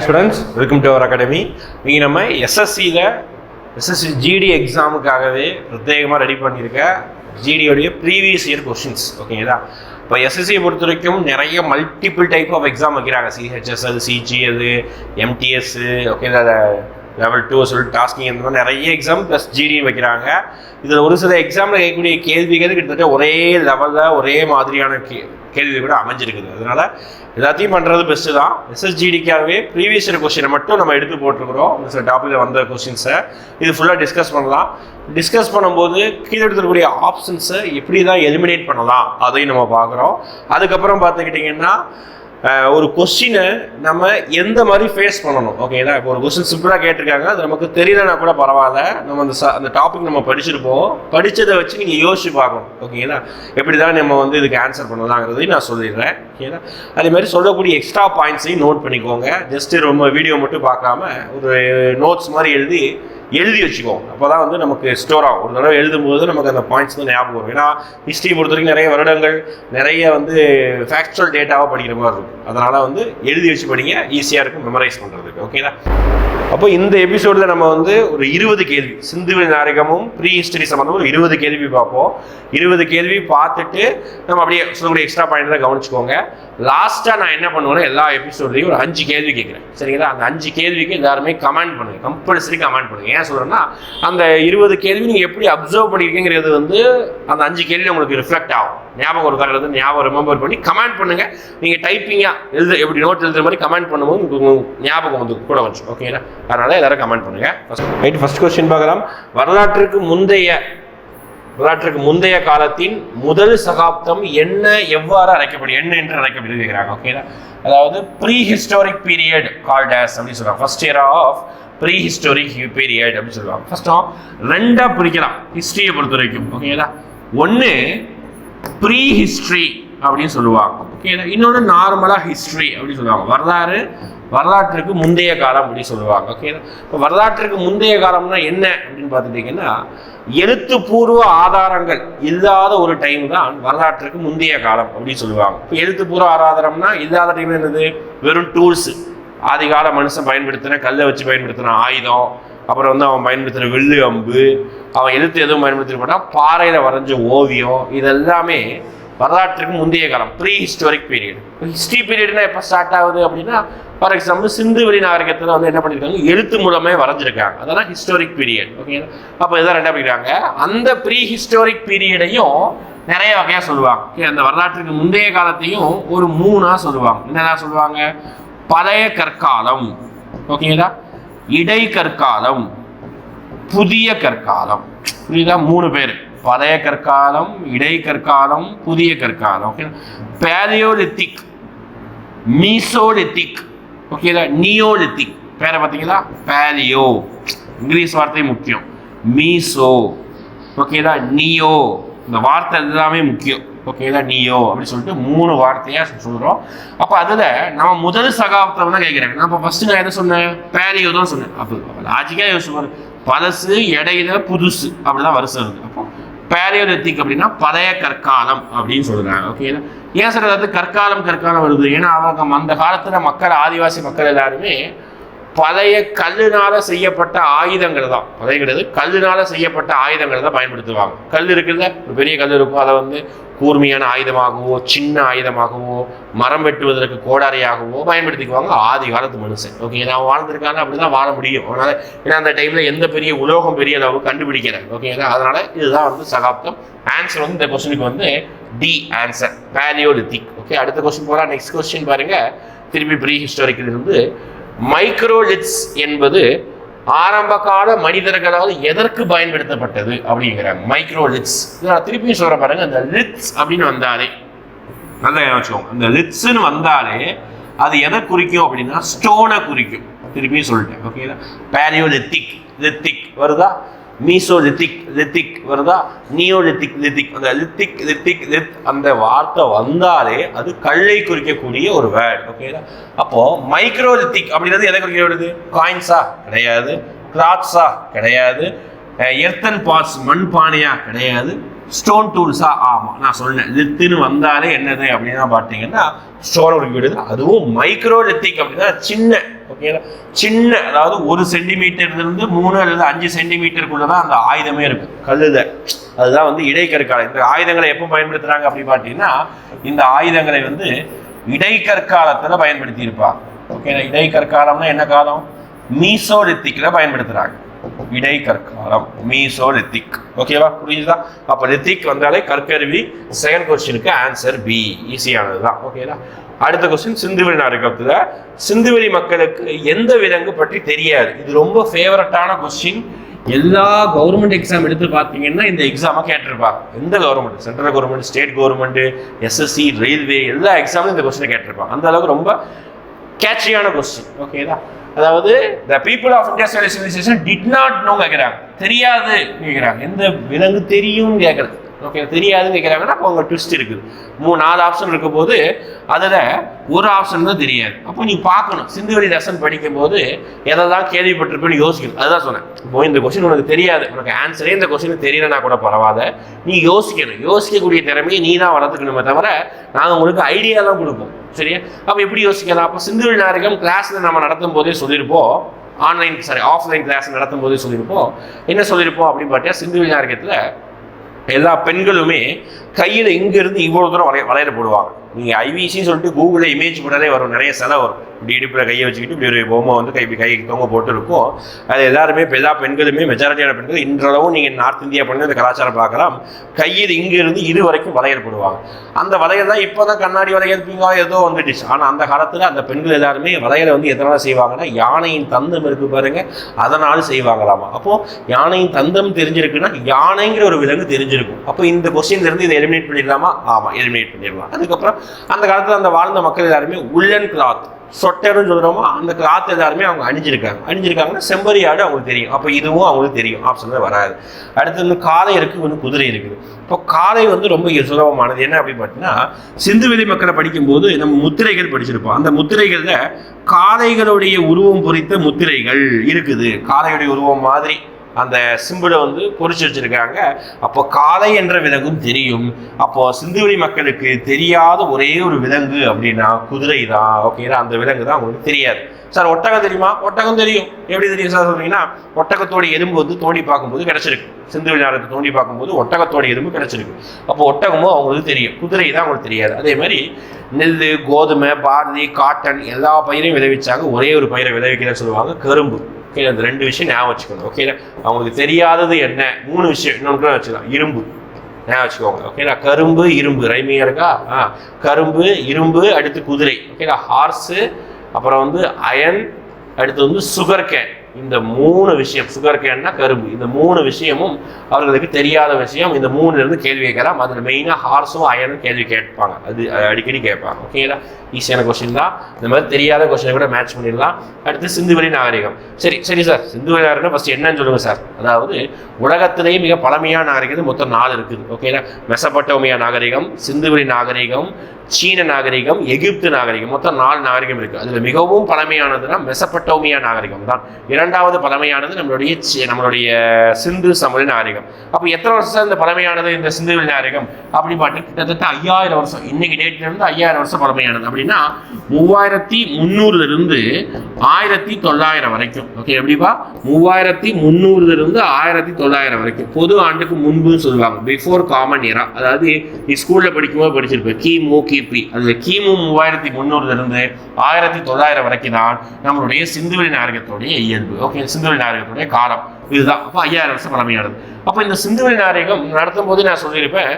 Hi students welcome to our academy இங்கே நம்ம எஸ்எஸ்சியில் SSC GD எக்ஸாமுக்காகவே பிரத்யேகமாக ரெடி பண்ணியிருக்க ஜிடியோடைய ப்ரீவியஸ் இயர் கொஸ்டின்ஸ் ஓகேங்களா இப்போ எஸ்எஸ்சியை பொறுத்த வரைக்கும் நிறைய மல்டிபிள் டைப் ஆஃப் எக்ஸாம் வைக்கிறாங்க. சிஹெச்எஸ்எல் சிஜி அது எம்டிஎஸ் ஓகே லெவல் டூ சொல்லி டாஸ்கிங் இந்த மாதிரி நிறைய எக்ஸாம் ப்ளஸ் ஜிடியும் வைக்கிறாங்க. இதில் ஒரு சில எக்ஸாமில் கேட்கக்கூடிய கேள்விகள் கிட்டத்தட்ட ஒரே லெவலில் ஒரே மாதிரியான கே கேள்வி கூட அமைஞ்சிருக்குது. அதனால எல்லாத்தையும் பண்ணுறது பெஸ்ட்டு தான். எஸ்எஸ்ஜிடிக்காகவே ப்ரீவியஸ் இயர் கொஸ்டினை மட்டும் நம்ம எடுத்து போட்டிருக்கிறோம். ஒரு சில டாப்பிக்கில் வந்த கொஸ்டின்ஸை இது ஃபுல்லாக டிஸ்கஸ் பண்ணலாம். டிஸ்கஸ் பண்ணும்போது கீழே எடுத்துக்கூடிய ஆப்ஷன்ஸை எப்படி தான் எலிமினேட் பண்ணலாம் அதையும் நம்ம பார்க்குறோம். அதுக்கப்புறம் பார்த்துக்கிட்டிங்கன்னா ஒரு கொஸ்டினை நம்ம எந்த மாதிரி ஃபேஸ் பண்ணணும்? ஓகேங்களா இப்போ ஒரு கொஸ்டின் சிம்பிளாக கேட்டிருக்காங்க. அது நமக்கு தெரியலனா கூட பரவாயில்ல. நம்ம அந்த ச- அந்த டாபிக் நம்ம படிச்சிருப்போம். படித்ததை வச்சு நீங்கள் யோசிச்சு பார்க்கணும். ஓகேங்களா எப்படி தான் நம்ம வந்து இதுக்கு ஆன்சர் பண்ணலாங்கிறதையும் நான் சொல்லிடுறேன். ஓகேங்களா அதே மாதிரி சொல்லக்கூடிய எக்ஸ்ட்ரா பாயிண்ட்ஸையும் நோட் பண்ணிக்கோங்க. ஜஸ்ட் ரொம்ப வீடியோ மட்டும் பார்க்காம ஒரு நோட்ஸ் மாதிரி எழுதி எழுதி வச்சுக்குவோம் அப்போ தான் வந்து நமக்கு ஸ்டோர் ஆகும். ஒரு தடவை எழுதும்போது நமக்கு அந்த பாயிண்ட்ஸ் வந்து ஞாபகம் வரும். ஏன்னா ஹிஸ்ட்ரி பொறுத்த வரைக்கும் நிறைய வருடங்கள் நிறைய வந்து ஃபேக்சுவல் டேட்டாவாக படிக்கிற மாதிரி இருக்கும். அதனால் வந்து எழுதி வச்சு படிங்க ஈஸியாக இருக்கும் மெமரைஸ் பண்ணுறதுக்கு ஓகேங்களா அப்போ இந்த எபிசோடில் நம்ம வந்து ஒரு இருபது கேள்வி சிந்துவெளி நாகரிகமும் ப்ரீ ஹிஸ்டரி சம்மந்தமாக ஒரு இருபது கேள்வி பார்ப்போம். இருபது கேள்வி பார்த்துட்டு நம்ம அப்படியே சொல்லக்கூடிய எக்ஸ்ட்ரா பாயிண்ட் தான் கவனிச்சுக்கோங்க. லாஸ்ட்டாக நான் என்ன பண்ணுவேன்னா எல்லா எபிசோட்லையும் ஒரு அஞ்சு கேள்வி கேட்குறேன். சரிங்களா? அந்த அஞ்சு கேள்விக்கு எல்லாருமே கமெண்ட் பண்ணுங்கள் கம்பல்சரி கமெண்ட் பண்ணுங்கள் ஏன் சொல்கிறேன்னா அந்த இருபது கேள்வி நீங்கள் எப்படி அப்சர்வ் பண்ணியிருக்கீங்கிறது வந்து அந்த அஞ்சு கேள்வி உங்களுக்கு ரிஃப்ளெக்ட் ஆகும். ஞாபகம் ஒரு இருக்கிறது ஞாபகம் ரிமெம்பர் பண்ணி கமெண்ட் பண்ணுங்க. நீங்கள் டைப்பிங்காக எழுது எப்படி நோட் எழுதுற மாதிரி கமெண்ட் பண்ணும்போது உங்களுக்கு ஞாபகம் வந்து கூட வந்துச்சு ஓகேங்களா அதனால எல்லாரும் கமெண்ட் பண்ணுங்க. ரைட் ஃபர்ஸ்ட் கொஸ்டின் பார்க்கலாம் வரலாற்றுக்கு முந்தைய வரலாற்றுக்கு முந்தைய காலத்தின் முதல் சகாப்தம் என்ன எவ்வாறு அழைக்கப்படும் என்ன என்று அழைக்கப்படுது கேட்குறாங்க ஓகேங்களா அதாவது ப்ரீ ஹிஸ்டாரிக் பீரியட் கால்ட் அப்படின்னு சொல்கிறாங்க first year of pre history period அப்படின்னு சொல்லுவாங்க. ஃபஸ்ட்டும் ரெண்டாக பிரிக்கலாம். ஹிஸ்ட்ரியை பொறுத்த வரைக்கும் ஓகேங்களா ஒன்று ப்ரீ ஹிஸ்ட்ரி அப்படின்னு சொல்லுவாங்க. ஓகேங்களா இன்னொன்று நார்மலாக ஹிஸ்ட்ரி அப்படின்னு சொல்லுவாங்க. வரலாறு வரலாற்றுக்கு முந்தைய காலம் அப்படின்னு சொல்லுவாங்க. ஓகேங்களா இப்போ வரலாற்றுக்கு முந்தைய காலம்னா என்ன அப்படின்னு பார்த்துட்டிங்கன்னா எழுத்துப்பூர்வ ஆதாரங்கள் இல்லாத ஒரு டைம் தான் வரலாற்றுக்கு முந்தைய காலம் அப்படின்னு சொல்லுவாங்க. இப்போ எழுத்துப்பூர்வ ஆதாரம்னா இல்லாத டைம் என்னது? வெறும் டூல்ஸு ஆதிகால மனுஷன் பயன்படுத்தின கல்லை வச்சு பயன்படுத்தின ஆயுதம் அப்புறம் வந்து அவன் பயன்படுத்தின வெள்ளு அம்பு அவன் எதிர்த்து எதுவும் பயன்படுத்திட்டு பாறையில் வரைஞ்ச ஓவியம் இதெல்லாமே வரலாற்றுக்கு முந்தைய காலம் ப்ரீ ஹிஸ்டாரிக் பீரியட் ஹிஸ்ட்ரி பீரியட்னா எப்போ ஸ்டார்ட் ஆகுது அப்படின்னா ஃபார் எக்ஸாம்பிள் சிந்து வெளி நாகரிகத்தில் வந்து என்ன பண்ணியிருக்காங்க எழுத்து மூலமே வரைஞ்சிருக்காங்க. அதெல்லாம் ஹிஸ்டாரிக் பீரியட் ஓகேங்களா அப்போ இதான் ரெண்டா பண்ணிக்கிறாங்க அந்த ப்ரீ ஹிஸ்டாரிக் பீரியடையும் நிறைய வகையாக சொல்லுவாங்க. அந்த வரலாற்றுக்கு முந்தைய காலத்தையும் ஒரு மூணாக சொல்லுவாங்க. என்னதான் சொல்லுவாங்க? பழைய கற்காலம். ஓகேங்களா? இடை கற்காலம் புதிய கற்காலம். புரியுதா? மூணு பேர். பழைய கற்காலம் இடை கற்காலம் புதிய கற்காலம். Okay paleolithic mesolithic. ஓகேதா நியோலித்திக். பேரை பார்த்தீங்களா? பேலியோ. இங்கிலீஷ் வார்த்தை முக்கியம். மீசோ. ஓகேதா நியோ. இந்த வார்த்தை எல்லாமே முக்கியம். ஓகேதா நீயோ அப்படின்னு சொல்லிட்டு மூணு வார்த்தையாக சொல்கிறோம் அப்போ அதில் நம்ம முதல் சகாப்தம் தான் கேட்குறேன் நான் இப்போ ஃபஸ்ட்டு நான் என்ன சொன்னேன்? பேரியோ தான் சொன்னேன். அப்போ லாஜிக்காக யோசிச்சு பழசு இடையில புதுசு. அப்படிதான் வருஷம் இருக்குது அப்போ பேரியோலித்திக் அப்படின்னா பழைய கற்காலம் அப்படின்னு சொல்கிறாங்க ஓகேங்களா? ஏன் சார் அதாவது கற்காலம் கற்காலம் வருது? ஏன்னா அவங்க அந்த காலத்தில் மக்கள் ஆதிவாசி மக்கள் எல்லாருமே பழைய கல்லுனால செய்யப்பட்ட ஆயுதங்கள் தான். பழைய கிடையாது. கல்லுனால செய்யப்பட்ட ஆயுதங்களை தான் பயன்படுத்துவாங்க. கல் இருக்குல்ல? ஒரு பெரிய கல் இருக்கும். அதை வந்து கூர்மையான ஆயுதமாகவோ சின்ன ஆயுதமாகவோ மரம் வெட்டுவதற்கு கோடாரியாகவோ பயன்படுத்திக்குவாங்க ஆதி காலத்து மனுஷன். ஓகே நான் வாழ்ந்திருக்காங்க அப்படிதான் வாழ முடியும். அதனால ஏன்னா அந்த டைம்ல எந்த பெரிய உலோகம் பெரிய அளவு கண்டுபிடிக்கிறேன் ஓகேங்களா அதனால இதுதான் வந்து சகாப்தம். ஆன்சர் வந்து இந்த கொஸ்டினுக்கு வந்து டி ஆன்சர் பேலியோலித்திக் ஓகே அடுத்த கொஸ்டின் போகலாம் நெக்ஸ்ட் கொஸ்டின் பாருங்க. திருப்பி ப்ரீ ஹிஸ்டாரிக்கில் இருந்து மைக்ரோலிட்ஸ் என்பது ஆரம்ப கால மனிதர்களால் எதற்கு பயன்படுத்தப்பட்டது அப்படிங்கிற மைக்ரோ லிட்ஸ் நான் திருப்பியும் சொல்ற பாருங்க. அந்த லிட்ஸ் அப்படின்னு வந்தாலே நல்லா வச்சுக்கோங்க. அந்த லிட்ஸ்ன்னு வந்தாலே அது எதை குறிக்கும் அப்படின்னா ஸ்டோனை குறிக்கும். திருப்பியும் சொல்லிட்டேன். ஓகேங்களா பேலியோலித்திக் லித்திக் வருதா? மீசோ லித்திக் லித்திக் வருதா? நியோலித்திக் லித்திக் அந்த லித்திக் லித்திக் லித் அந்த வார்த்தை வந்தாலே அது கல்லை குறிக்கக்கூடிய ஒரு வேர்ட். ஓகேங்களா அப்போ மைக்ரோ லித்திக் அப்படின்றது எதை குறிக்க வருது? காயின்ஸா? கிடையாது. கிளாத்ஸா கிடையாது. எர்த்தன் பாட்ஸ் மண் பானையா கிடையாது. ஸ்டோன் டூல்ஸா ஆமா நான் சொன்னேன். லித்துன்னு வந்தாலே என்னது அப்படின்னா பார்த்தீங்கன்னா ஸ்டோன் வீடு அதுவும் மைக்ரோ லித்திக் அப்படின்னா சின்ன ஓகேங்களா சின்ன அதாவது ஒரு சென்டிமீட்டர்ல இருந்து மூணு அல்லது அஞ்சு சென்டிமீட்டருக்குள்ள தான் அந்த ஆயுதமே இருக்கும் கல்லுத அதுதான் வந்து இடைக்கற்காலம் இந்த ஆயுதங்களை எப்போ பயன்படுத்துறாங்க அப்படின்னு பார்த்தீங்கன்னா இந்த ஆயுதங்களை வந்து இடைக்கற்காலத்துல பயன்படுத்தி இருப்பாங்க ஓகேங்களா இடைக்கற்காலம்னா என்ன காலம்? மீசோலித்திக்ல பயன்படுத்துறாங்க இடைக்கற்காலம் மீசோலித்திக் ஓகேவா புரியுதா அப்ப லித்திக் வந்தாலே கற்கருவி செகண்ட் கொஸ்டினுக்கு ஆன்சர் பி ஈஸியானது தான் ஓகேங்களா அடுத்த கொஸ்டின் சிந்துவெளி நாடகத்தில் சிந்துவெளி மக்களுக்கு எந்த விலங்கு பற்றி தெரியாது. இது ரொம்ப ஃபேவரட்டான கொஸ்டின் எல்லா கவர்மெண்ட் எக்ஸாம் எடுத்து பார்த்தீங்கன்னா இந்த எக்ஸாமை கேட்டிருப்பாங்க. எந்த government central government state government SSC railway எல்லா எக்ஸாமும் இந்த கொஸ்டினை கேட்டிருப்பாங்க. அந்த அளவுக்கு ரொம்ப கேட்சியான கொஸ்டின் ஓகேதா அதாவது the people of India civilisation did not know கேட்குறாங்க தெரியாது கேட்குறாங்க எந்த விலங்கு தெரியும் கேட்குறது ஓகே தெரியாதுன்னு கேட்குறாங்கன்னா அப்போ அங்கே ட்விஸ்ட் இருக்குது மூணு நாலு ஆப்ஷன் இருக்கும் போது அதில் ஒரு ஆப்ஷன் தான் தெரியாது. அப்போ நீ பார்க்கணும். சிந்துவெளி லெசன் படிக்கும்போது எதை தான் கேள்விப்பட்டிருப்பேன்னு யோசிக்கணும். அதுதான் சொன்னேன். இப்போ இந்த கொஸ்டின் உனக்கு தெரியாது. உனக்கு ஆன்சரே இந்த கொஸ்டின் தெரியலனா கூட பரவாயில்ல. நீ யோசிக்கணும். யோசிக்கக்கூடிய திறமையை நீ தான் வளர்த்துக்கணுமே தவிர நாங்கள் உங்களுக்கு ஐடியா தான் கொடுப்போம். சரியா? அப்போ எப்படி யோசிக்கலாம்? அப்போ சிந்துவெளி நாயகம் கிளாஸில் நம்ம நடத்தும் போதே சொல்லியிருப்போம். ஆன்லைன் சாரி ஆஃப்லைன் கிளாஸ் நடத்தும் போதே சொல்லியிருப்போம். என்ன சொல்லியிருப்போம் அப்படின்னு பார்த்தா சிந்துவெளி நாகரிகத்தில் எல்லா பெண்களுமே கையில் இங்கிருந்து இவ்வளோ தூரம் வளைய வளையல் போடுவாங்க. நீங்கள் ஐவிசின்னு சொல்லிட்டு கூகுளில் இமேஜ் போட்டாலே வரும். நிறைய செலவு வரும். இப்படி இடுப்பில் கையை வச்சுக்கிட்டு இப்படி ஒரு பொம்மை வந்து கை கை தொங்க போட்டு இருக்கும். அது எல்லாருமே எல்லா பெண்களுமே மெஜாரிட்டியான பெண்கள் இன்றளவும் நீங்கள் நார்த் இந்தியா பண்ணி அந்த கலாச்சாரம் பார்க்கலாம். கையில் இங்கிருந்து இது வரைக்கும் வளையல் போடுவாங்க. அந்த வளையல் தான் இப்போ தான் கண்ணாடி வளையல் பிங்கா ஏதோ வந்துடுச்சு. ஆனால் அந்த காலத்தில் அந்த பெண்கள் எல்லாருமே வளையலை வந்து எதனால் செய்வாங்கன்னா யானையின் தந்தம் இருக்கு பாருங்க. அதனால் செய்வாங்களாமா. அப்போது யானையின் தந்தம் தெரிஞ்சிருக்குன்னா யானைங்கிற ஒரு விலங்கு தெரிஞ்சிருக்கும். அப்போ இந்த கொஸ்டின்லேருந்து இதை எலிமினேட் பண்ணிடலாமா? ஆமாம் எலிமினேட் பண்ணிடலாம். அதுக்கப்புறம் அந்த காலத்தில் அந்த வாழ்ந்த மக்கள் எல்லாருமே உள்ளன் கிளாத் சொட்டர்னு சொல்கிறோமோ அந்த கிளாத் எல்லாருமே அவங்க அணிஞ்சிருக்காங்க. அணிஞ்சிருக்காங்கன்னா செம்பரி ஆடு அவங்களுக்கு தெரியும். அப்போ இதுவும் அவங்களுக்கு தெரியும். ஆப்ஷன் வராது. அடுத்து வந்து காலை இருக்குது ஒன்று குதிரை இருக்குது. இப்போ காலை வந்து ரொம்ப சுலபமானது. என்ன அப்படின்னு பார்த்தீங்கன்னா சிந்துவெளி மக்களை படிக்கும்போது நம்ம முத்திரைகள் படிச்சிருப்போம். அந்த முத்திரைகளில் காளைகளுடைய உருவம் பொறித்த முத்திரைகள் இருக்குது. காளையுடைய உருவம் மாதிரி. அந்த சிம்பிளை வந்து பொறிச்சு வச்சிருக்காங்க. அப்போ காளை என்ற விலங்கும் தெரியும். அப்போ சிந்துவெளி மக்களுக்கு தெரியாத ஒரே ஒரு விலங்கு அப்படின்னா குதிரை தான் ஓகேங்களா அந்த விலங்கு தான் அவங்களுக்கு தெரியாது. சார் ஒட்டகம் தெரியுமா? ஒட்டகம் தெரியும். எப்படி தெரியும் சார் சொல்றீங்கன்னா ஒட்டகத்தோட எலும்பு வந்து தோண்டி பார்க்கும்போது கிடைச்சிருக்கு. சிந்துவெளி நாடகத்தை தோண்டி பார்க்கும்போது ஒட்டகத்தோட எலும்பு கிடைச்சிருக்கு. அப்போ ஒட்டகமும் அவங்களுக்கு தெரியும். குதிரை தான் அவங்களுக்கு தெரியாது. அதே மாதிரி நெல் கோதுமை பாரதி காட்டன் எல்லா பயிரையும் விளைவிச்சாங்க. ஒரே ஒரு பயிரை விளைவிக்கிறேன்னு சொல்லுவாங்க. கரும்பு. ஓகே அந்த ரெண்டு விஷயம் ஞாபகம் வச்சுக்கணும். ஓகே அவங்களுக்கு தெரியாதது என்ன? மூணு விஷயம். இன்னொன்று வச்சுக்கலாம். இரும்பு. ஞாபகம் வச்சுக்கோங்க. ஓகேங்களா கரும்பு இரும்பு. ரைமியா இருக்கா? ஆ. கரும்பு இரும்பு அடுத்து குதிரை. ஓகேங்களா ஹார்ஸு அப்புறம் வந்து அயன் அடுத்து வந்து சுகர் கேன் இந்த மூணு விஷயம் சுகர் கேன்னா கரும்பு. இந்த மூணு விஷயமும் அவர்களுக்கு தெரியாத விஷயம். இந்த மூணுல இருந்து கேள்வி கேட்கலாம். அதில் மெயினாக ஹார்ஸும் அயனும் கேள்வி கேட்பாங்க. அது அடிக்கடி கேட்பாங்க. ஓகேங்களா ஈஸியான கொஸ்டின் தான். இந்த மாதிரி தெரியாத கொஸ்டினை கூட மேட்ச் பண்ணிடலாம். அடுத்து சிந்துவெளி நாகரிகம். சரி சரி சார் சிந்துவெளி நாகரிகம் ஃபஸ்ட் என்னன்னு சொல்லுங்கள் சார் அதாவது உலகத்திலேயே மிக பழமையான நாகரிகம் மொத்தம் நாலு இருக்குது. ஓகேங்களா மெசப்பட்டோமியா நாகரிகம் சிந்துவெளி நாகரிகம் சீன நாகரிகம் எகிப்து நாகரிகம் மொத்தம் நாலு நாகரிகம் இருக்கு. அதுல மிகவும் பழமையானதுன்னா மெசப்பட்டோமியா நாகரிகம் தான். இரண்டாவது பழமையானது நம்மளுடைய நம்மளுடைய சிந்து சமவெளி நாகரிகம். அப்போ எத்தனை வருஷம் இந்த பழமையானது இந்த சிந்துவெளி நாகரிகம்? அப்படி பார்த்து கிட்டத்தட்ட ஐயாயிரம் வருஷம். இன்னைக்கு டேட்ல இருந்து ஐயாயிரம் வருஷம் பழமையானது. அப்படின்னா மூவாயிரத்தி முந்நூறுல இருந்து ஆயிரத்தி தொள்ளாயிரம் வரைக்கும். ஓகே எப்படிப்பா? மூவாயிரத்தி முந்நூறுல இருந்து ஆயிரத்தி தொள்ளாயிரம் வரைக்கும். பொது ஆண்டுக்கு முன்புன்னு சொல்லுவாங்க. பிஃபோர் காமன் இரா அதாவது நீ ஸ்கூல்ல படிக்கும்போது படிச்சிருப்பேன் கிமு கி கிபி அது கிமு மூவாயிரத்தி முந்நூறுலேருந்து ஆயிரத்தி தொள்ளாயிரம் வரைக்கும் தான் நம்மளுடைய சிந்துவெளி நாயகத்துடைய இயல்பு. ஓகே சிந்துவெளி நாயகத்துடைய காலம். இதுதான். அப்போ ஐயாயிரம் வருஷம் பழமையானது. அப்போ இந்த சிந்துவெளி நாயகம் நடத்தும் போது நான் சொல்லியிருப்பேன்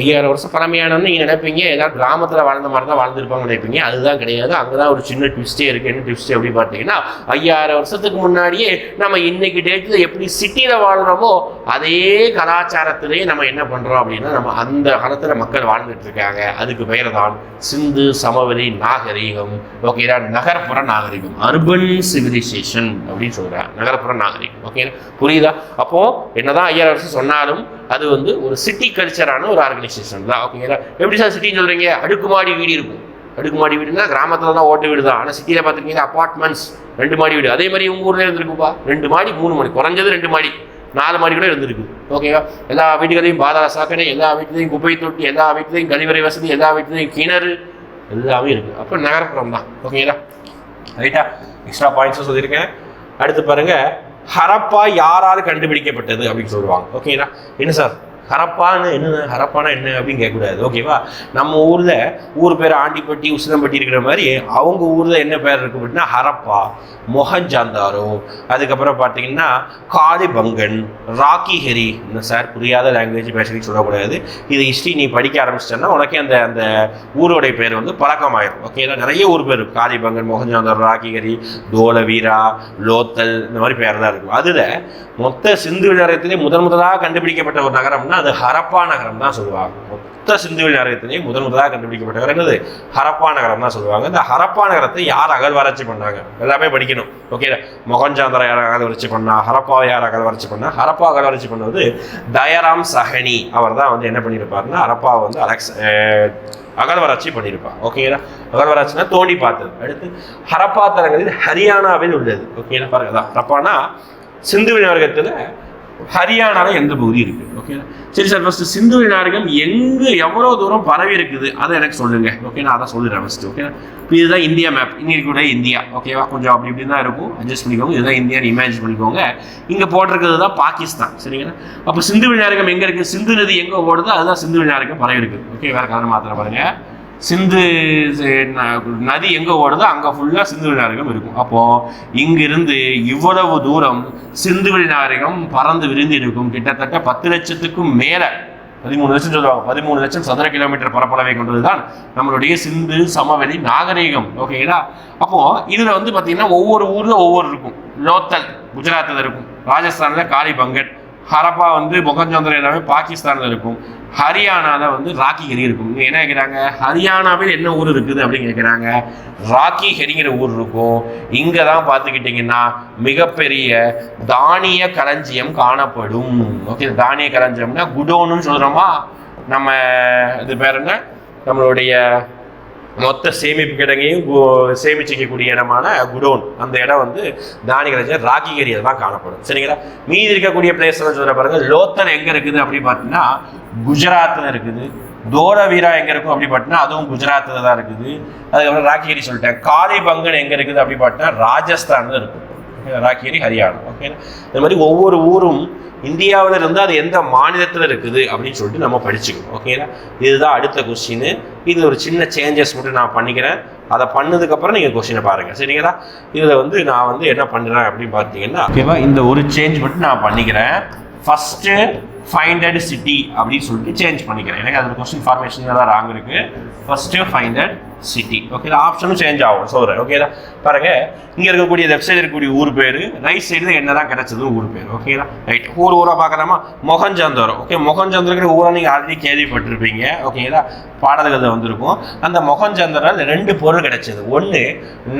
ஐயாயிரம் வருஷம் பழமையானன்னு நீங்கள் நினைப்பீங்க ஏதாவது கிராமத்தில் வாழ்ந்த மாதிரி தான் வாழ்ந்துருப்பாங்கன்னு நினைப்பீங்க. அதுதான் கிடையாது. அங்கே தான் ஒரு சின்ன ட்விஸ்டே இருக்குது என்ன ட்விஸ்ட் எப்படி பார்த்தீங்கன்னா ஐயாயிரம் வருஷத்துக்கு முன்னாடியே நம்ம இன்னைக்கு டேட்டில் எப்படி சிட்டியில் வாழ்கிறோமோ அதே கலாச்சாரத்திலேயே நம்ம என்ன பண்ணுறோம் அப்படின்னா நம்ம அந்த காலத்தில் மக்கள் வாழ்ந்துட்டு இருக்காங்க. அதுக்கு பெயர் தான் சிந்து சமவெளி நாகரிகம். ஓகேடா நகர்ப்புற நாகரிகம். அர்பன் சிவிலைசேஷன் அப்படின்னு சொல்கிறேன் நகர்ப்புற நாகரிகம். ஓகே புரியுதா? அப்போது என்னதான் ஐயாயிரம் வருஷம் சொன்னாலும் அது வந்து ஒரு சிட்டி கல்ச்சரான ஒரு ஆர்கனைசேஷன் தான். ஓகேங்களா எப்படி சார் சிட்டின்னு சொல்கிறீங்க அடுக்குமாடி வீடு இருக்கும். அடுக்குமாடி வீடுனா கிராமத்தில் தான் ஓட்டு வீடு தான். ஆனால் சிட்டியில் பார்த்துருக்கீங்க அப்பார்ட்மெண்ட்ஸ் ரெண்டு மாடி வீடு. அதே மாதிரி உங்கள் ஊரில் இருந்திருக்குப்பா. ரெண்டு மாடி மூணு மாடி. குறைஞ்சது ரெண்டு மாடி. நாலு மாடி கூட இருந்திருக்கு. ஓகேவா எல்லா வீடுகளையும் பாதாள சாக்கடை எல்லா வீட்டுலையும் குப்பை தொட்டி எல்லா வீட்டுலையும் கழிவறை வசதி எல்லா வீட்டுலையும் கிணறு எல்லாமே இருக்குது அப்போ நகரப்புறம் தான். ஓகேங்களா ரைட்டா எக்ஸ்ட்ரா பாயிண்ட்ஸும் சொல்லியிருக்கேன். அடுத்து பாருங்கள் ஹரப்பா யாரால் கண்டுபிடிக்கப்பட்டது அப்படின்னு சொல்லுவாங்க. ஓகேங்களா என்ன சார்? ஹரப்பான்னு என்ன ஹரப்பானா என்ன அப்படின்னு கேட்கக்கூடாது. ஓகேவா? நம்ம ஊரில் ஊர் பேர் ஆண்டிப்பட்டி உசிதம்பட்டி இருக்கிற மாதிரி அவங்க ஊரில் என்ன பேர் இருக்கு அப்படின்னா ஹரப்பா மொஹஞ்சாந்தாரோ. அதுக்கப்புறம் பார்த்தீங்கன்னா காளிபங்கன் ராக்கி ஹெரி என்ன சார் புரியாத லாங்குவேஜ் பேசுறதுக்கு சொல்லக்கூடாது. இது ஹிஸ்ட்ரி நீ படிக்க ஆரம்பிச்சிட்டேன்னா உனக்கே அந்த அந்த ஊரோடைய பேர் வந்து பழக்கமாயிரும். ஓகேங்களா நிறைய ஊர் பேர் இருக்கும் காளிபங்கன் மொஹஞ்சாந்தாரோ ராக்கிஹரி தோலவீரா லோத்தல் இந்த மாதிரி பேர் தான் இருக்கும். அதில் மொத்த சிந்து நகரத்திலே முதன் முதலாக கண்டுபிடிக்கப்பட்ட ஒரு நகரம்னா அது ஹரப்பா நகரம் தான் சொல்லுவாங்க. மொத்த சிந்து நகரத்திலே முதன் முதலாக கண்டுபிடிக்கப்பட்ட என்னது? ஹரப்பா நகரம் தான் சொல்லுவாங்க. இந்த ஹரப்பா நகரத்தை யார் அகழ்வாராய்ச்சி பண்ணாங்க? எல்லாமே படிக்கணும். ஓகே மொகஞ்சாந்தரா யார் அகழ்வாராய்ச்சி பண்ணா? ஹரப்பாவை யார் அகழ்வாராய்ச்சி பண்ணா? ஹரப்பா அகழ்வாராய்ச்சி பண்ணது தயராம் சஹனி. அவர் தான் வந்து என்ன பண்ணியிருப்பாருன்னா ஹரப்பாவை வந்து அலெக்ஸ் அகழ்வராட்சி அகழ்வாராய்ச்சி பண்ணியிருப்பாங்க ஓகேங்களா அகழ்வாராய்ச்சினா தோண்டி பார்த்தது. அடுத்து ஹரப்பா தலங்களில் ஹரியானாவில் உள்ளது. ஓகேங்களா பாருங்க அதான் ஹரப்பானா சிந்து நகரத்தில் ஹரியானாவில் எந்த பகுதி இருக்கு ஓகே சரி சார் ஃபஸ்ட்டு சிந்து நாகரிகம் எங்கு எவ்வளோ தூரம் பரவி இருக்குது? அதை எனக்கு சொல்லுங்க. ஓகே நான் அதை சொல்லிடுறேன் ஃபஸ்ட்டு ஓகே இப்போ இதுதான் இந்தியா மேப் இங்கே இருக்கக்கூடிய இந்தியா. ஓகேவா கொஞ்சம் அப்படி இப்படி தான் இருக்கும். அட்ஜஸ்ட் பண்ணிக்கோங்க. இதுதான் இந்தியான்னு இமேஜின் பண்ணிக்கோங்க. இங்கே போட்டிருக்கிறது தான் பாகிஸ்தான். சரிங்களா? அப்போ சிந்து நாகரிகம் எங்கே இருக்குது சிந்து நதி எங்கே ஓடுதோ? அதுதான் சிந்து நாகரிகம் பரவி இருக்குது. ஓகே வேறு கலர் மாத்திரம் பாருங்கள் சிந்து ந- நதி எங்கே ஓடுதோ அங்கே ஃபுல்லாக சிந்துவெளி நாகரிகம் இருக்கும். அப்போது இங்கிருந்து இவ்வளவு தூரம் சிந்துவெளி நாகரிகம் பறந்து விரிந்து இருக்கும். கிட்டத்தட்ட பத்து லட்சத்துக்கும் மேலே பதிமூணு லட்சம் சொல்லுவாங்க பதிமூணு லட்சம் சதுர கிலோமீட்டர் பரப்பளவை கொண்டது தான் நம்மளுடைய சிந்து சமவெளி நாகரிகம். ஓகேங்களா அப்போது இதில் வந்து பார்த்திங்கன்னா ஒவ்வொரு ஊரில் ஒவ்வொரு இருக்கும். லோத்தல் குஜராத்தில் இருக்கும். ராஜஸ்தானில் காளி பங்கட் ஹரப்பா வந்து மொகஞ்சந்திரம் எல்லாமே பாகிஸ்தானில் இருக்கும். ஹரியானாவில் வந்து ராக்கி ஹெரி இருக்கும். இங்கே என்ன கேட்குறாங்க ஹரியானாவில் என்ன ஊர் இருக்குது அப்படின்னு கேட்குறாங்க ராக்கி ஹெரிங்கிற ஊர் இருக்கும். இங்கே தான் பார்த்துக்கிட்டிங்கன்னா மிகப்பெரிய தானிய களஞ்சியம் காணப்படும். ஓகே தானிய களஞ்சியம்னா குடோனுன்னு சொல்கிறோமா நம்ம இது பேர் என்ன? நம்மளுடைய மொத்த சேமிப்பு கிடங்கையும் சேமிச்சிக்கக்கூடிய இடமான குடோன். அந்த இடம் வந்து தானிகளை ராக்கி தான் காணப்படும். சரிங்களா? மீதி இருக்கக்கூடிய பிளேஸ் சொல்ற பாருங்க. லோத்தர் எங்க இருக்குது அப்படின்னு பார்த்தீங்கன்னா குஜராத்தில் இருக்குது. தோரவீரா எங்க இருக்கும் அப்படி பார்த்தீங்கன்னா அதுவும் குஜராத்தில் தான் இருக்குது. அதுக்கப்புறம் ராக்கியரி சொல்லிட்டேன். காளிபங்கன் எங்க இருக்குது அப்படி பார்த்தீங்கன்னா ராஜஸ்தான்ல இருக்கும். ராக்கியரி ஹரியானா ஓகே இந்த மாதிரி ஒவ்வொரு ஊரும் இந்தியாவில் இருந்து அது எந்த மாநிலத்தில் இருக்குது அப்படின்னு சொல்லிட்டு நம்ம படிச்சுக்கணும் ஓகேங்களா இதுதான் அடுத்த கொஸ்டின் இது ஒரு சின்ன சேஞ்சஸ் மட்டும் நான் பண்ணிக்கிறேன். அதை பண்ணதுக்கப்புறம் நீங்கள் கொஸ்டினை பாருங்கள் சரிங்களா? இதில் வந்து நான் வந்து என்ன பண்ணுறேன் அப்படின்னு பார்த்தீங்கன்னா ஓகேவா இந்த ஒரு சேஞ்ச் மட்டும் நான் பண்ணிக்கிறேன். ஃபஸ்ட்டு ஃபைண்டட் சிட்டி அப்படின்னு சொல்லிட்டு சேஞ்ச் பண்ணிக்கிறேன். எனக்கு அதில் கொஸ்டின் ஃபார்மேஷன் தான் ராங் இருக்குது ஃபஸ்ட்டு ஃபைண்டட் சிட்டி ஓகே ஆப்ஷனும் சேஞ்ச் ஆகும். சொல்கிறேன் ஓகேதா பாருங்க இங்கே இருக்கக்கூடிய லெஃப்ட் சைடு இருக்கக்கூடிய ஊர் பேர் ரைட் சைடு என்ன தான் கிடச்சது ஊர் பேர் ஓகேங்களா ரைட் ஊர் ஊராக பார்க்கலாமா? மொகஞ்சந்தரம். ஓகே மொகஞ்சந்தரங்கிற ஊராக நீங்கள் ஆல்ரெடி கேள்விப்பட்டிருப்பீங்க ஓகேங்களா பாடல்களில் வந்திருக்கும். அந்த மொகஞ்சந்தரால் ரெண்டு பொருள் கிடைச்சது. ஒன்று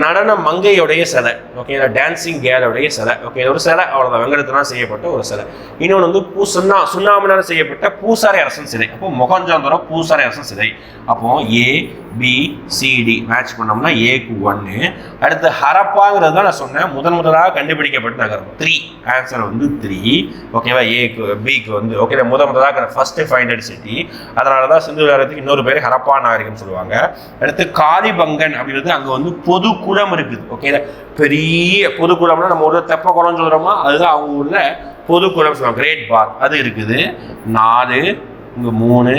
நடன மங்கையுடைய சிலை ஓகேங்களா டான்சிங் கேலோடைய சிலை ஓகே ஒரு சிலை அவ்வளோதான் வெங்கடத்தினால் செய்யப்பட்ட ஒரு சிலை. இன்னொன்று வந்து பூ சுண்ணா சுண்ணாமனால் செய்யப்பட்ட பூசாரி அரசன் சிலை. அப்போ மொகஞ்சந்தரம் பூசாரி அரசன் சிலை. அப்போ ஏ பி சிடி மேட்ச் பண்ணோம்னா ஏக்கு ஒன்று அடுத்து ஹரப்பாங்கிறது தான் நான் சொன்னேன். முதன் முதலாக கண்டுபிடிக்கப்பட்ட நகரம். த்ரீ ஆன்சர் வந்து த்ரீ ஓகேவா ஏக்கு பிக்கு வந்து ஓகே முதன் முதலாக ஃபர்ஸ்ட் ஃபைண்டட் சிட்டி அதனால தான் சிந்து நகரத்துக்கு இன்னொரு பேர் ஹரப்பா நாகரிகம் சொல்லுவாங்க. அடுத்து காளிபங்கன் அப்படின்றது அங்கே வந்து பொது குளம் இருக்குது ஓகே பெரிய பொது குளம்னா நம்ம ஊரில் தெப்ப குளம் சொல்கிறோமா அதுதான் அவங்க ஊரில் பொது குளம் சொல்லுவாங்க. கிரேட் பாத் அது இருக்குது. நாலு இங்கே மூணு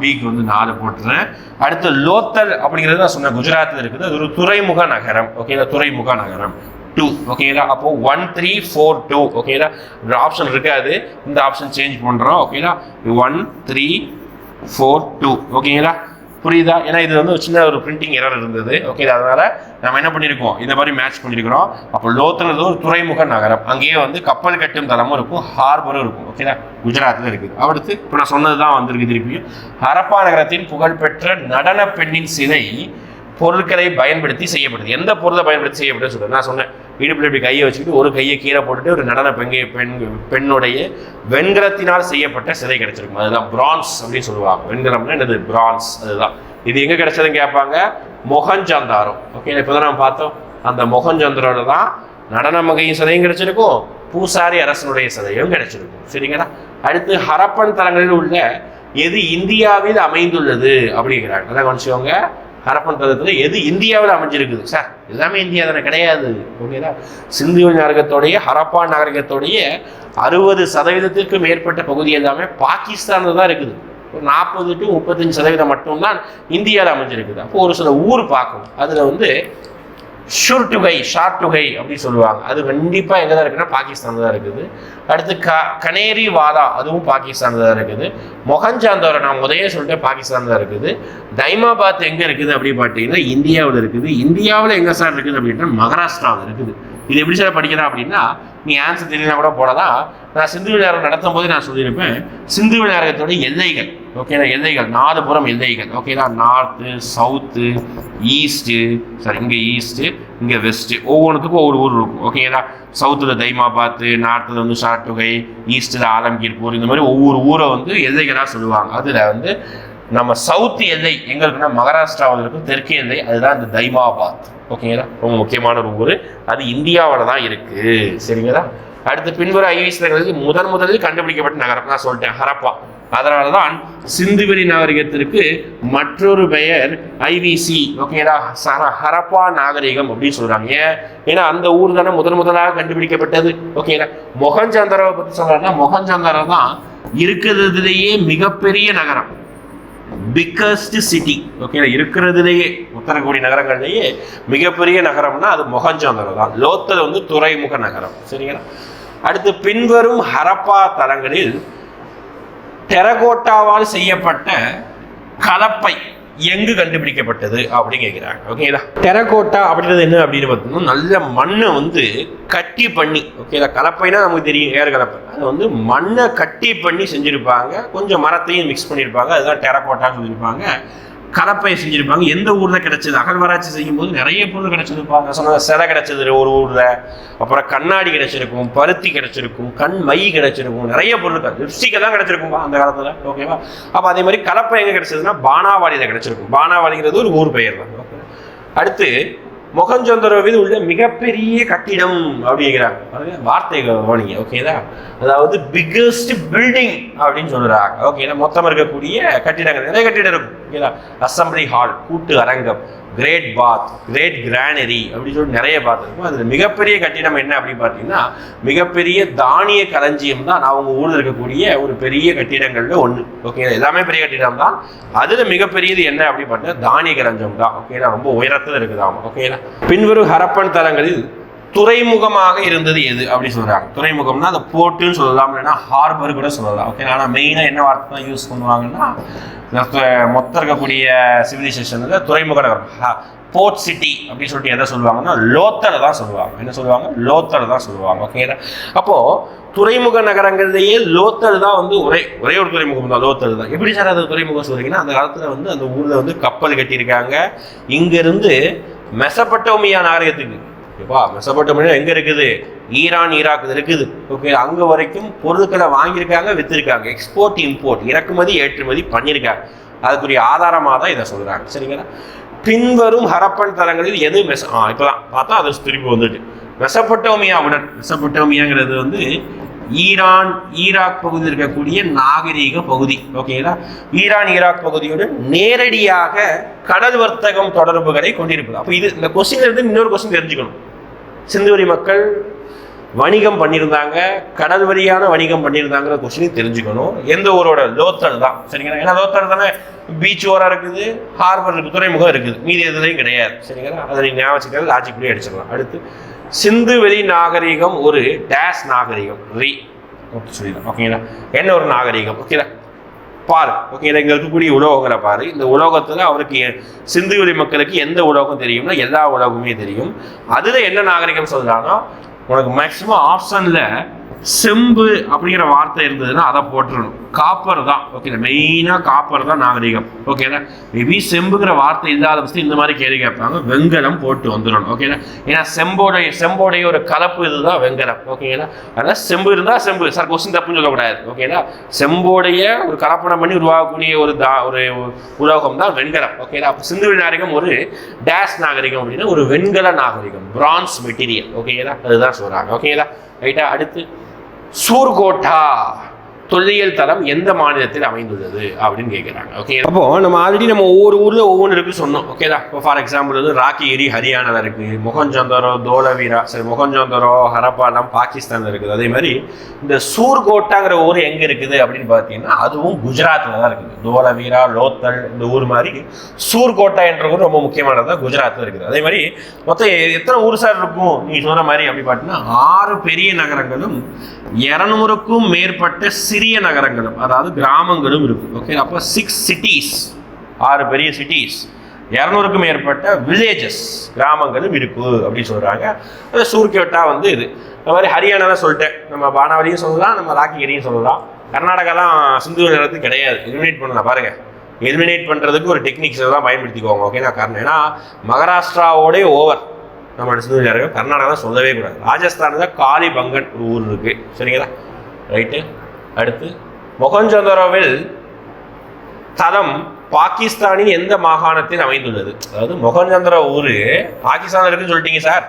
பிக்கு வந்து நாலு போட்டுறேன். அடுத்து லோத்தல் அப்படிங்கிறது நான் சொன்னேன் குஜராத்தில் இருக்குது. அது ஒரு துறைமுக நகரம் ஓகேங்களா துறைமுக நகரம். டூ ஓகேங்களா அப்போ ஒன் த்ரீ ஃபோர் டூ ஓகேங்களா ஒரு ஆப்ஷன் இருக்காது. இந்த ஆப்ஷன் சேஞ்ச் பண்ணுறோம் ஓகேங்களா ஒன் த்ரீ ஃபோர் டூ ஓகேங்களா புரியுதா? ஏன்னா இது வந்து ஒரு சின்ன ஒரு பிரிண்டிங் எரர் இருந்தது. ஓகே அதனால நம்ம என்ன பண்ணியிருக்கோம் இந்த மாதிரி மேட்ச் பண்ணியிருக்கிறோம் அப்போ லோத்தல் ஒரு துறைமுக நகரம். அங்கேயே வந்து கப்பல் கட்டும் தளமும் இருக்கும் ஹார்பரும் இருக்கும். ஓகேதா குஜராத்தில் இருக்குது. அடுத்து இப்போ நான் சொன்னது தான் வந்திருக்கு திருப்பியும். ஹரப்பா நகரத்தின் புகழ்பெற்ற நடன பெண்ணின் சிலை பொருட்களை பயன்படுத்தி செய்யப்படுது. எந்த பொருளை பயன்படுத்தி செய்யப்படுது சொல்லுங்க நான் சொன்னேன். இடுப்பில் இப்படி கையை வச்சுக்கிட்டு ஒரு கையை கீழே போட்டுட்டு ஒரு நடன பெங்கை பெண் பெண்ணுடைய வெண்கலத்தினால் செய்யப்பட்ட சிலை கிடைச்சிருக்கும். அதுதான் பிரான்ஸ் அப்படின்னு சொல்லுவாங்க. வெண்கலம்னா என்னது? பிரான்ஸ் அதுதான். இது எங்க கிடைச்சதுன்னு கேட்பாங்க? மொகஞ்சந்தாரம். ஓகே இப்போ தான் நம்ம பார்த்தோம். அந்த மொகஞ்சந்தரோட தான் நடன மகையும் சிலையும் கிடைச்சிருக்கும். பூசாரி அரசனுடைய சிலையும் கிடைச்சிருக்கும். சரிங்களா? அடுத்து ஹரப்பன் தலங்களில் உள்ள எது இந்தியாவில் அமைந்துள்ளது அப்படிங்கிறாங்க. நல்லா கவனிச்சுக்கோங்க. ஹரப்பன் பதத்தில் எது இந்தியாவில் அமைஞ்சிருக்குது? சார் எல்லாமே இந்தியா தானே கிடையாது. ஓகேதா சிந்து நாகரிகத்தோடைய ஹரப்பா நாகரிகத்தோடைய அறுபது சதவீதத்திற்கும் மேற்பட்ட பகுதி எல்லாமே பாகிஸ்தானில் தான் இருக்குது. ஒரு நாற்பது டு முப்பத்தஞ்சு சதவீதம் மட்டும்தான் இந்தியாவில் அமைஞ்சிருக்குது. அப்போ ஒரு சில ஊர் பார்க்கணும். அதில் வந்து ஷுர் டுகை ஷார்ட் டுகை அப்படின்னு சொல்லுவாங்க. அது கண்டிப்பாக எங்கே தான் இருக்குன்னா பாகிஸ்தானில் தான் இருக்குது. அடுத்து க கனேரி வாதா அதுவும் பாகிஸ்தானில் தான் இருக்குது. மொகஞ்சாந்தோரை நான் முதலே சொல்லிட்டேன் பாகிஸ்தானில் தான் இருக்குது. தைமாபாத் எங்கே இருக்குது அப்படின்னு பார்த்தீங்கன்னா இந்தியாவில் இருக்குது. இந்தியாவில் எங்கே சார் இருக்குது அப்படின்னா மகாராஷ்டிராவில் இருக்குது. இது எப்படி சார் படிக்கிறா அப்படின்னா நீ ஆன்சர் தெரியலனா கூட போடலாம் நான் சிந்து விளையாடம் நடத்தும் போது நான் சொல்லியிருப்பேன். சிந்து விளையாடத்தோட எல்லைகள். ஓகேனா எல்லைகள். நாலு புறம் எல்லைகள். ஓகேனா நார்த்து சவுத்து ஈஸ்ட்டு சாரி இங்கே ஈஸ்ட்டு இங்கே வெஸ்ட்டு ஒவ்வொன்றுத்துக்கும் ஒவ்வொரு ஊர் இருக்கும். ஓகேங்களா சவுத்தில் தைமாபாத்து நார்த்தில் வந்து ஷார்ட்டுகை ஈஸ்ட்டில் ஆலம்கீர்பூர் இந்த மாதிரி ஒவ்வொரு ஊரை வந்து எல்லைகளாக சொல்லுவாங்க. அதில் வந்து நம்ம சவுத் எல்லை எங்க இருக்குன்னா மகாராஷ்டிராவில் இருக்கும் தெற்கு எல்லை அதுதான் இந்த தைமாபாத். ஓகேங்களா? ரொம்ப முக்கியமான ஒரு ஊர். அது இந்தியாவில் தான் இருக்கு. சரிங்களா? அடுத்து பின்வரும் ஐவிசங்களுக்கு முதன் முதலில் கண்டுபிடிக்கப்பட்ட நகரம். நான் சொல்லிட்டேன் ஹரப்பா. அதனால தான் சிந்துவெளி நாகரிகத்திற்கு மற்றொரு பெயர் ஐவிசி ஓகேடா சர ஹரப்பா நாகரிகம் அப்படின்னு சொல்கிறாங்க ஏன்? ஏன்னா அந்த ஊர் தானே முதன் முதலாக கண்டுபிடிக்கப்பட்டது. ஓகேடா மொகஞ்சந்தரவை பற்றி சொல்கிறாங்கன்னா மொகஞ்சந்தரம் தான் இருக்கிறதுலேயே மிகப்பெரிய நகரம். பிக்கஸ்ட் சிட்டி ஓகே இருக்கிறதுலேயே உத்தரகோடி நகரங்கள்லேயே மிகப்பெரிய நகரம்னா அது மொஹஞ்சந்தரம் தான். லோத்தல் வந்து துறைமுக நகரம். சரிங்களா? அடுத்து பின்வரும் ஹரப்பா தலங்களில் டெரகோட்டாவால் செய்யப்பட்ட கலப்பை. எங்கு கண்டுபிடிக்கப்பட்டது அப்படின்னு கேட்குறாங்க ஓகேங்களா டெரகோட்டா அப்படின்றது என்ன அப்படின்னு பார்த்தோம்னா நல்ல மண்ணை வந்து கட்டி பண்ணி ஓகேங்களா கலப்பைனா நமக்கு தெரியும் ஏர் கலப்பை. அது வந்து மண்ணை கட்டி பண்ணி செஞ்சுருப்பாங்க. கொஞ்சம் மரத்தையும் மிக்ஸ் பண்ணியிருப்பாங்க அதுதான் டெரகோட்டான்னு சொல்லியிருப்பாங்க கலப்பையை செஞ்சுருப்பாங்க. எந்த ஊரில் கிடைச்சது? அகழ்வாராய்ச்சி செய்யும்போது நிறைய பொருள் கிடச்சிருப்பாங்க. சொன்ன சிலை கிடச்சது ஒரு ஊரில். அப்புறம் கண்ணாடி கிடச்சிருக்கும் பருத்தி கிடச்சிருக்கும் கண் மை கிடச்சிருக்கும் நிறைய பொருள் லிப்ஸ்டிக்கை தான் கிடச்சிருக்கும்பா அந்த காலத்தில். ஓகேவா அப்போ அதே மாதிரி கலப்பை எங்கே கிடச்சதுன்னா பானாவாடியில் கிடச்சிருக்கும். பானாவாடிங்கிறது ஒரு ஊர் பெயர் தான். அடுத்து அடுத்து மொகஞ்சந்தரோவில் உள்ள மிகப்பெரிய கட்டிடம் அப்படிங்கிறாங்க வார்த்தைகள் வார்த்தை கவனிங்க ஓகேதா அதாவது பிக்கஸ்ட் பில்டிங் அப்படின்னு சொல்றாங்க. ஓகேதா மொத்தம் இருக்கக்கூடிய கட்டிடங்கள் நிறைய கட்டிடம் இருக்கும் ஓகேதா அசம்பிளி ஹால் கூட்டு அரங்கம் கிரேட் பாத் கிரேட் கிரானரி அப்படின்னு சொல்லி நிறைய பார்த்துருக்கோம் அதில் மிகப்பெரிய கட்டிடம் என்ன அப்படின்னு பார்த்தீங்கன்னா மிகப்பெரிய தானிய களஞ்சியம் தான் அவங்க ஊரில் இருக்கக்கூடிய ஒரு பெரிய கட்டிடங்களில் ஒன்று ஓகே எல்லாமே பெரிய கட்டிடம் தான். அதில் மிகப்பெரியது என்ன அப்படின்னு பார்த்தீங்கன்னா தானிய களஞ்சியம் தான். ஓகேங்களா ரொம்ப உயரத்தில் இருக்குதாம். ஓகேங்களா பின்வரும் ஹரப்பன் தலங்களில் துறைமுகமாக இருந்தது எது அப்படி சொல்றாங்க. துறைமுகம்னா அந்த போர்ட்டுன்னு சொல்லலாம் இல்லைன்னா ஹார்பர் கூட சொல்லலாம். ஓகே ஆனால் மெயினாக என்ன வார்த்தை தான் யூஸ் பண்ணுவாங்கன்னா மொத்த மொத்தம் இருக்கக்கூடிய சிவிலைசேஷனில் துறைமுக நகரம். போர்ட் சிட்டி அப்படின்னு சொல்லிட்டு எதை சொல்லுவாங்கன்னா லோத்தரை தான் சொல்லுவாங்க. என்ன சொல்லுவாங்க? லோத்தரை தான் சொல்லுவாங்க. ஓகேங்களா அப்போது துறைமுக நகரங்கிறதையே லோத்தல் தான் வந்து ஒரே ஒரே ஒரு துறைமுகம் தான் லோத்தல் தான். எப்படி சார் அது துறைமுகம் சொல்றீங்கன்னா அந்த காலத்தில் வந்து அந்த ஊரில் வந்து கப்பல் கட்டியிருக்காங்க. இங்கேருந்து மெசப்பட்டோமியா நாகரிகத்துக்கு. ஓகேவா மெசபட்டோமியா எங்கே இருக்குது? ஈரான் ஈராக் இருக்குது. ஓகே அங்கே வரைக்கும் பொருட்களை வாங்கியிருக்காங்க விற்றுருக்காங்க எக்ஸ்போர்ட் இம்போர்ட் இறக்குமதி ஏற்றுமதி பண்ணியிருக்காங்க. அதுக்குரிய ஆதாரமாக தான் இதை சொல்கிறாங்க சரிங்களா? பின்வரும் ஹரப்பன் தலங்களில் எது மெச ஆ இப்போ தான் பார்த்தா அது திருப்பி வந்துட்டு. மெசப்பட்டோமியாவுடன் மெசப்பட்டோமியாங்கிறது வந்து ஈரான் ஈராக் பகுதியில் இருக்கக்கூடிய நாகரீக பகுதி. ஓகேங்களா ஈரான் ஈராக் பகுதியுடன் நேரடியாக கடல் வர்த்தகம் தொடர்புகளை கொண்டிருப்பது. அப்போ இது இந்த கொஸ்டின் இருந்து இன்னொரு கொஸ்டின் தெரிஞ்சுக்கணும். சிந்துவெளி மக்கள் வணிகம் பண்ணியிருந்தாங்க கடல் வழியான வணிகம் பண்ணியிருந்தாங்கிற கொஸ்டின் தெரிஞ்சுக்கணும். எந்த ஊரோட? லோத்தல் தான். சரிங்களா? ஏன்னா லோத்தல் தானே? பீச் ஓரம் இருக்குது ஹார்பர் இருக்குது துறைமுகம் இருக்குது. மீதி எதுலையும் கிடையாது. சரிங்களா? அதை நீங்கள் ஞாபகம் வச்சுக்கிறது லாஜிக்லேயே அடிச்சிடலாம் அடுத்து சிந்து வெளி நாகரிகம் ஒரு டேஷ் நாகரிகம். ரீ சொல்லிடலாம். ஓகேங்களா என்ன ஒரு நாகரிகம்? ஓகேங்களா பாரு. ஓகேங்களா இங்கே இருக்கக்கூடிய உலோகங்களை பாரு. இந்த உலோகத்தில் அவருக்கு சிந்துவெளி மக்களுக்கு எந்த உலோகம் தெரியும்னா எல்லா உலோகமே தெரியும். அதில் என்ன நாகரிகம் சொல்கிறாங்கன்னா உனக்கு மேக்ஸிமம் ஆப்ஷனில் செம்பு அப்படிங்கிற வார்த்தை இருந்ததுன்னா அதை போட்டுடணும் காப்பர் தான். ஓகே மெயினாக காப்பர் தான் நாகரிகம். ஓகேனா மேபி செம்புங்கிற வார்த்தை இல்லாத ஃபஸ்ட்டு இந்த மாதிரி கேள்வி கேட்பாங்க. வெங்கலம் போட்டு வந்துடணும். ஓகேனா ஏன்னா செம்போடைய செம்போடைய ஒரு கலப்பு இதுதான் வெங்கலம். ஓகேங்களா அதனால் செம்பு இருந்தால் செம்பு. சார் கொஸ்டின் தப்புன்னு சொல்லக்கூடாது. ஓகேங்களா செம்போடைய ஒரு கலப்படம் பண்ணி உருவாகக்கூடிய ஒரு தா ஒரு உலோகம் தான் வெண்கலம் ஓகேங்களா அப்போ சிந்து நாகரிகம் ஒரு டேஷ் நாகரிகம் அப்படின்னா ஒரு வெண்கல நாகரிகம். பிரான்ஸ் மெட்டீரியல் ஓகேங்களா அதுதான் சொல்கிறாங்க ஓகேங்களா ரைட்டா அடுத்து சூர்கோட்டா தொல்லியல் தலம் எந்த மாநிலத்தில் அமைந்துள்ளது அப்படின்னு கேட்குறாங்க ஓகே அப்போ நம்ம ஆல்ரெடி நம்ம ஒவ்வொரு ஊரில் ஒவ்வொன்று இருக்கு சொன்னோம். ஓகேதா இப்போ ஃபார் எக்ஸாம்பிள் வந்து ராக்கிகிரி ஹரியானாவில் இருக்குது மொகஞ்சந்தரோ தோலவீரா சரி மொகஞ்சந்தரோ ஹரப்பாலாம் பாகிஸ்தானில் இருக்குது. அதே மாதிரி இந்த சூர்கோட்டாங்கிற ஊர் எங்கே இருக்குது அப்படின்னு பார்த்தீங்கன்னா அதுவும் குஜராத்தில் தான் இருக்குது. தோலவீரா லோத்தல் இந்த ஊர் மாதிரி சூர்கோட்டா என்ற ஊர் ரொம்ப முக்கியமானது தான் குஜராத்தில் இருக்குது. அதே மாதிரி மொத்தம் எத்தனை ஊர் சார் இருக்கும்? நீ சொன்ன மாதிரி அப்படி பார்த்தீங்கன்னா ஆறு பெரிய நகரங்களும் இரநூறுக்கும் மேற்பட்ட சிறிய நகரங்களும் அதாவது கிராமங்களும் இருக்கும். ஓகே அப்போ சிக்ஸ் சிட்டிஸ் ஆறு பெரிய சிட்டிஸ் இரநூறுக்கும் மேற்பட்ட வில்லேஜஸ் கிராமங்களும் இருக்கு அப்படின்னு சொல்கிறாங்க அது சூர்கேட்டா வந்து இது. இந்த மாதிரி ஹரியானா சொல்லிட்டேன். நம்ம பானாவளியும் சொல்லலாம் நம்ம ராக்கிகிரியும் சொல்லலாம். கர்நாடகாலாம் சிந்து நிலத்துக்கு கிடையாது. எலிமினேட் பண்ணலாம் பாருங்கள் எலிமினேட் பண்ணுறதுக்கு ஒரு டெக்னிக்ஸ் தான் பயன்படுத்திக்கோங்க. ஓகேனா காரணம் ஏன்னா மகாராஷ்டிராவோடே ஓவர் நம்ம சிந்து நிலம் கர்நாடகா தான் சொல்லவே கூடாது. ராஜஸ்தானில் தான் காளி பங்கன் ஒரு ஊர் இருக்குது சரிங்களா? ரைட்டு அடுத்து மொகஞ்சதரோவில் தலம் பாகிஸ்தானின் எந்த மாகாணத்தில் அமைந்துள்ளது? அதாவது மொகஞ்சந்திரா ஊர் பாகிஸ்தானில் இருக்குன்னு சொல்லிட்டீங்க சார்.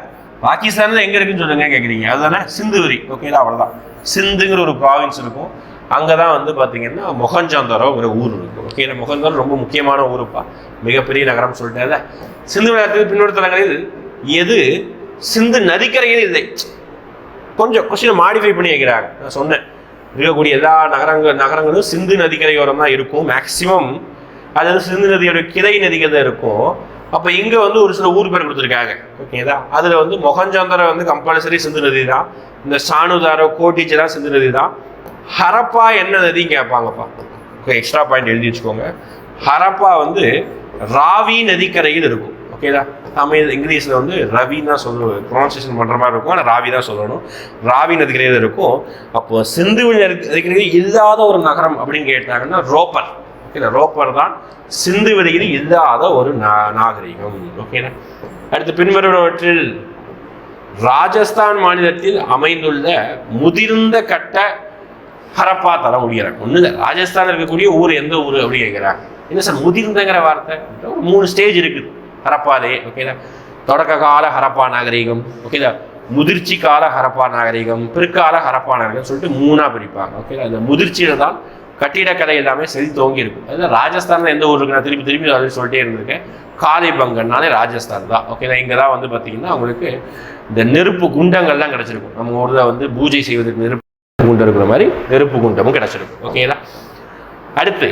பாகிஸ்தானில் எங்கே இருக்குன்னு சொல்லுங்க கேட்குறீங்க அதுதானே? சிந்துவரி. ஓகேங்களா அவ்வளோதான் சிந்துங்கிற ஒரு ப்ராவின்ஸ் இருக்கும். அங்கே தான் வந்து பார்த்தீங்கன்னா மொகஞ்சந்தரோங்கிற ஊர் இருக்கும் ஓகே மொகஞ்சந்தரம் ரொம்ப முக்கியமான ஊருப்பா. மிகப்பெரிய நகரம் சொல்லிட்டேன்ல சிந்து நகரத்தில் பின்னொரு தலங்களில் எது? சிந்து நதிக்கரையில் இல்லை. கொஞ்சம் கொஸ்டின் மாடிஃபை பண்ணி வைக்கிறாங்க. நான் சொன்னேன். இருக்கக்கூடிய எல்லா நகரங்கள் நகரங்களும் சிந்து நதிக்கரையோரம் தான் இருக்கும். மேக்சிமம் அது வந்து சிந்து நதியோட கிளை நதிகள் தான் இருக்கும். அப்போ இங்கே வந்து ஒரு சில ஊர் பேர் கொடுத்துருக்காங்க. ஓகேதா அதில் வந்து மொகஞ்சந்தர வந்து கம்பல்சரி சிந்து நதி தான் இந்த சாணுதாரோ கோட்டிச்சரா சிந்து நதி தான் ஹரப்பா என்ன நதின்னு கேட்பாங்கப்பா? ஓகே எக்ஸ்ட்ரா பாயிண்ட் எழுதி வச்சுக்கோங்க. ஹரப்பா வந்து ராவி நதிக்கரையில் இருக்கும். ஓகேதா தமிழ் இங்கிலீஷில் வந்து ரவின்னு தான் சொல்லுவோம். ப்ரொனன்சியேஷன் பண்ணுற மாதிரி இருக்கும். ஆனால் ராவி தான் சொல்லணும். ராவி நதிக்கரையில் இருக்கும். அப்போ சிந்து நதிக்கரையில் இல்லாத ஒரு நகரம் அப்படின்னு கேட்டாங்கன்னா ரோப்பர். ஓகேங்களா ரோப்பர் தான் சிந்து வெளியில் இல்லாத ஒரு நா நாகரிகம். ஓகேனா அடுத்து பின்வருவனவற்றில் ராஜஸ்தான் மாநிலத்தில் அமைந்துள்ள முதிர்ந்த கட்ட ஹரப்பா தர முடிகிறாங்க ஒன்றும் இல்லை. ராஜஸ்தானில் இருக்கக்கூடிய ஊர் எந்த ஊர் அப்படி கேட்குறாங்க. என்ன சார் முதிர்ந்தங்கிற வார்த்தை? மூணு ஸ்டேஜ் இருக்குது. ஹரப்பாலே ஓகேதா தொடக்க கால ஹரப்பா நாகரிகம் ஓகேதா முதிர்ச்சி கால ஹரப்பா நாகரிகம் பிற்கால ஹரப்பா நாகரிகம் சொல்லிட்டு மூணாக பிரிப்பாங்க ஓகேதா இந்த முதிர்ச்சியில தான் கட்டிடக்கலை எல்லாமே செதி தோங்கி இருக்கும் அதுதான் ராஜஸ்தான்ல எந்த ஊர் இருக்கு நான் திருப்பி திருப்பி அதை சொல்லிட்டே இருந்திருக்கேன். காலிபங்கன்னாலே ராஜஸ்தான் தான் ஓகேதா இங்கே தான் வந்து பார்த்தீங்கன்னா உங்களுக்கு இந்த நெருப்பு குண்டங்கள்லாம் கிடச்சிருக்கும். நம்ம ஊரில் வந்து பூஜை செய்வதற்கு நெருப்பு குண்டம் இருக்கிற மாதிரி நெருப்பு குண்டமும் கிடச்சிருக்கும் ஓகேதா அடுத்து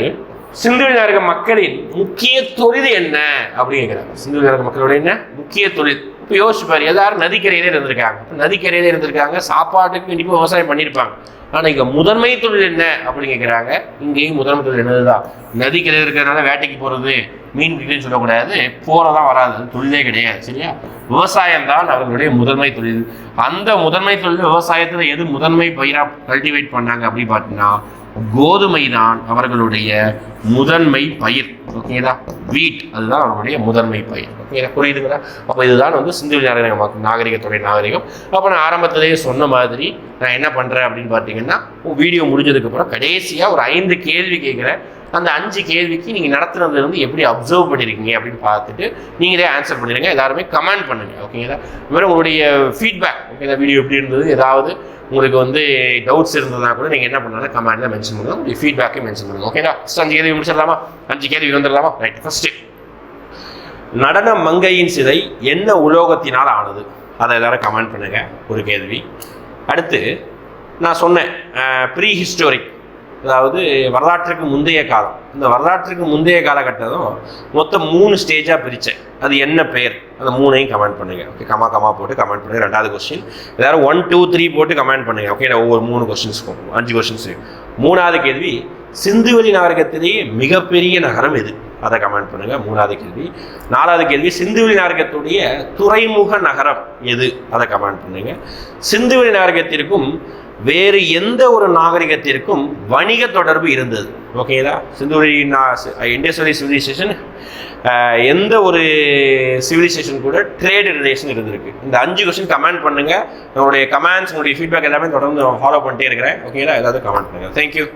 சிந்து நாயக மக்களின் முக்கிய தொழில் என்ன? அப்படின்னு கேட்குறாங்க சிந்து நாயக மக்களுடைய என்ன? முக்கிய தொழில். இப்போ யோசிப்பார் எல்லாரும் நதிக்கரையிலே இருந்திருக்காங்க. இப்போ நதிக்கரையிலே இருந்திருக்காங்க சாப்பாட்டுக்கு கண்டிப்பாக விவசாயம் பண்ணியிருப்பாங்க. ஆனால் இங்கே முதன்மை தொழில் என்ன? அப்படின்னு கேட்குறாங்க இங்கேயும் முதன்மை தொழில் என்னதுதான்? நதிக்கரையில் இருக்கிறதுனால வேட்டைக்கு போகிறது மீன் பிடிக்கணும்னு சொல்லக்கூடாது. போகிறதான் வராது. அது தொழிலே கிடையாது சரியா? விவசாயம் தான் அவர்களுடைய முதன்மை தொழில். அந்த முதன்மை தொழில் விவசாயத்தில் எது முதன்மை பயிராக கல்டிவேட் பண்ணாங்க அப்படின்னு பார்த்தீங்கன்னா கோதுமை தான் அவர்களுடைய முதன்மை பயிர். ஓகேதா வீட் அதுதான் அவர்களுடைய முதன்மை பயிர். ஓகேங்களா புரியுதுங்களா? அப்போ இதுதான் வந்து சிந்து நாகரிகம் நாகரிகத்துடைய நாகரிகம். அப்போ நான் ஆரம்பத்திலேயே சொன்ன மாதிரி நான் என்ன பண்ணுறேன் அப்படின்னு பார்த்தீங்கன்னா வீடியோ முடிஞ்சதுக்கப்புறம் கடைசியாக ஒரு ஐந்து கேள்வி கேட்குறேன். அந்த அஞ்சு கேள்விக்கு நீங்கள் நடத்துனது வந்து எப்படி அப்சர்வ் பண்ணியிருக்கீங்க அப்படின்னு பார்த்துட்டு நீங்களே ஆன்சர் பண்ணிடுங்க எல்லாருமே கமெண்ட் பண்ணுங்க. ஓகேங்களா இது மாதிரி உங்களுடைய ஃபீட்பேக் ஓகேதா வீடியோ எப்படி இருந்தது? ஏதாவது உங்களுக்கு வந்து டவுட்ஸ் இருந்ததுனா கூட நீங்கள் என்ன பண்ணலாம் கமெண்ட்டில் மென்ஷன் பண்ணுங்க உங்களுடைய ஃபீட்பேக்கை மென்ஷன் பண்ணுங்க ஓகேங்களா ஃபஸ்ட் அஞ்சு கேள்வி முடிச்சிடலாமா? அஞ்சு கேள்வி வந்துடலாமா ரைட் ஃபஸ்ட்டு நடன மங்கையின் சிலை என்ன உலோகத்தினால் ஆனது? அதை எல்லாரும் கமெண்ட் பண்ணுங்கள் ஒரு கேள்வி. அடுத்து நான் சொன்னேன் ப்ரீ ஹிஸ்டோரிக் அதாவது வரலாற்றுக்கு முந்தைய காலம். இந்த வரலாற்றுக்கு முந்தைய காலகட்டம் மொத்தம் மூணு ஸ்டேஜாக பிரித்தேன் அது என்ன பெயர்? அந்த மூணையும் கமெண்ட் பண்ணுங்க. ஓகே கமா கமா போட்டு கமெண்ட் பண்ணுங்க. ரெண்டாவது கொஸ்டின் எல்லாரும் ஒன் டூ த்ரீ போட்டு கமெண்ட் பண்ணுங்க. ஓகே நான் ஒவ்வொரு மூணு கொஸ்டின்ஸ்க்கும் அஞ்சு கொஸ்டின்ஸ் மூணாவது கேள்வி சிந்துவெளி நாகரிகத்திலேயே மிகப்பெரிய நகரம் எது? அதை கமெண்ட் பண்ணுங்க. மூணாவது கேள்வி. நாலாவது கேள்வி சிந்துவெளி நாகரிகத்துடைய துறைமுக நகரம் எது? அதை கமெண்ட் பண்ணுங்க. சிந்துவெளி நாகரிகத்திற்கும் வேறு எந்த ஒரு நாகரிகத்திற்கும் வணிக தொடர்பு இருந்தது. ஓகேதா சிந்துவெளி இண்டஸ்ட்ரியலி சிவிலைசேஷன் எந்த ஒரு சிவிலைசேஷன் கூட ட்ரேட் ரிலேஷன் இருந்திருக்கு. இந்த அஞ்சு கொஸ்டின் கமெண்ட் பண்ணுங்க. உங்களுடைய கமெண்ட்ஸ் உங்களுடைய ஃபீட்பேக் எல்லாமே தொடர்ந்து ஃபாலோ பண்ணிட்டே இருக்கிறேன். ஓகேங்களா ஏதாவது கமெண்ட் பண்ணுங்க. தேங்க்யூ